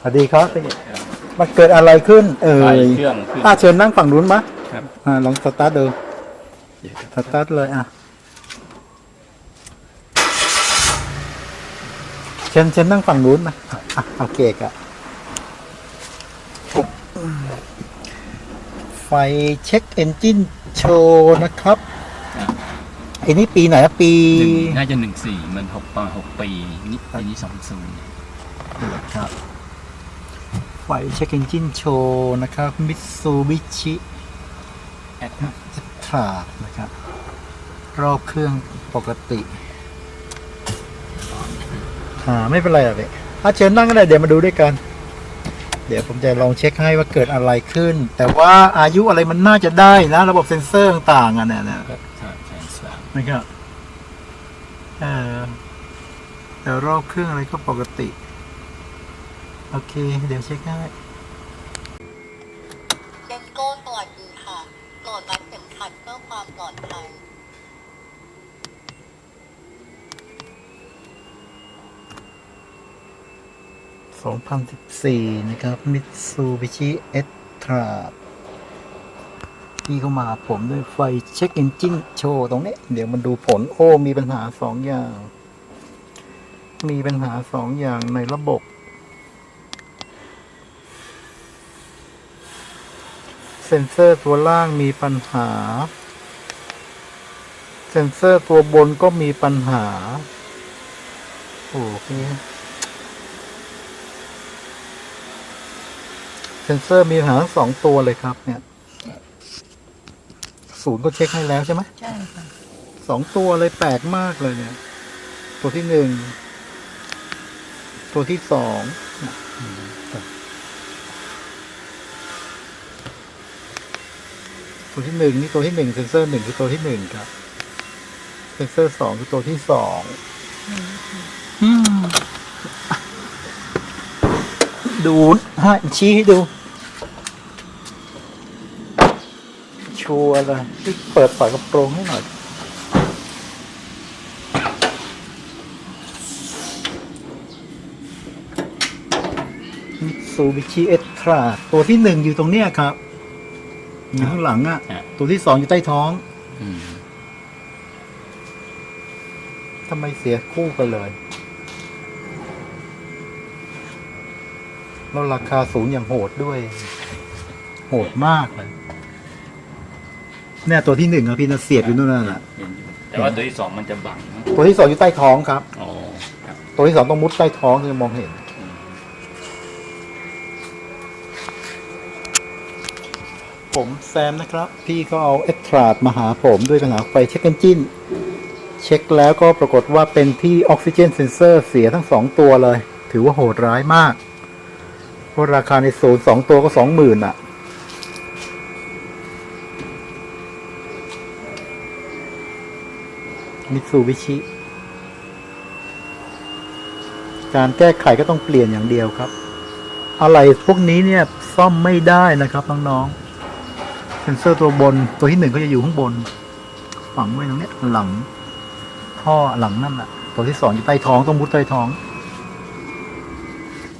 สวัสดีครับมันเกิดอะไรขึ้น เอ่ไฟยเครื่องขึ้น อ่าเชิญนั่งฝั่งนู้นมะครับ อ่าลองสตาร์ทดูสตาร์ทเลยอะเชิญเชิญนั่งฝั่งนู้นมาอะโอเคครับไฟเช็คเอนจินโชว์นะครับอันนี้ปีไหนอะปี หนึ่งน่าจะหนึ่งสี่มันหกประมาณหกปีนี่ปีนี้สองศูนย์ครับ ไฟเช็คเอนจินโชว์นะครับมิตซูบิชิแอดทรานะครับ รอบเครื่องปกติอ่าไม่เป็นไรอะเด็กอาเชิญนั่งก็ได้เดี๋ยวมาดูด้วยกัน เดี๋ยวผมจะลองเช็คให้ว่าเกิดอะไรขึ้น แต่ว่าอายุอะไรมันน่าจะได้นะ ระบบเซ็นเซอร์ต่างๆอะเนี่ยเนี่ยใช่ใช่สามนะครับเออแต่รอบเครื่องอะไรก็ปกติ โอเค เดี๋ยวเช็คให้เจนโก้สวัสดีค่ะโปรดรัดเข็มขัดเพื่อความปลอดภัย 2014 นะครับ Mitsubishi e t r a พี่เข้ามาหาผมด้วยไฟเช็คเอนจินโชว์ตรงนี้ เดี๋ยวมันดูผลโอ้มีปัญหาสองอย่าง มีปัญหาสองอย่างในระบบ เซนเซอร์ตัวล่างมีปัญหา เซนเซอร์ตัวบนก็มีปัญหา โอเคเซนเซอร์มีปัญหาทั้งสองตัวเลยครับ เนี่ย ศูนย์ก็เช็คให้แล้วใช่ไหมใช่ค่ะสองตัวเลยแปลกมากเลยเนี่ย ตัวที่หนึ่ง ตัวที่สอง ตัวที่หนึ่งนี่ตัวที่หนึ่งเซนเซอร์หนึ่งคือตัวที่หนึ่งครับเซนเซอร์สองคือตัวที่สองดูให้ชี้ให้ดู ชัวร์เลยเปิดฝากระโปรงให้หน่อยมิตซูบิชิเอตราตัวที่หนึ่งอยู่ตรงเนี้ยครับ อยู่ข้างหลังอะ่ะตัวที่สองอยู่ใต้ท้องอืมทำไมเสียคู่กันเลย แล้วราคาสูงอย่างโหดด้วย โหดมากเลยเนี่ยตัวที่หนึ่งอะพี่นะเสียบอยู่นู่นน่ะ เห็นอยู่แต่ว่าตัวที่สองมันจะบังตัวที่สองอยู่ใต้ท้องครับ อ๋อครับตัวที่สองต้องมุดใต้ท้องถึงจะมองเห็น อืม ผมแซมนะครับ พี่ก็เอาเอ็กตราดมาหาผมด้วยปัญหาไฟเช็คเอนจินเช็คแล้วก็ปรากฏว่าเป็นที่ออกซิเจนเซนเซอร์เสียทั้งสองตัวเลย ถือว่าโหดร้ายมากเพราะราคาในศูนย์สองตัวก็สองหมื่นอะ มิตซูบิชิ การแก้ไขก็ต้องเปลี่ยนอย่างเดียวครับ อะไรพวกนี้เนี่ย ซ่อมไม่ได้นะครับ น้อง ๆ นเซอร์ตัวบนตัวที่หนึ่งก็จะอยู่ข้างบน ฝังไว้ตรงเนี้ยหลัง ท่อหลังนั่นแหละตัวที่สองอยู่ใต้ท้องต้องมุดใต้ท้อง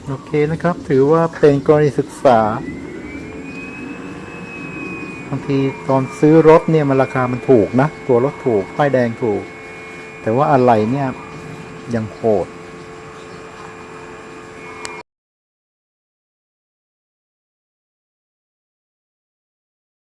โอเคนะครับ ถือว่าเป็นกรณีศึกษาบางทีตอนซื้อรถเนี่ยมันราคามันถูกนะ ตัวรถถูกป้ายแดงถูก แต่ว่าอะไรเนี่ยยังโหด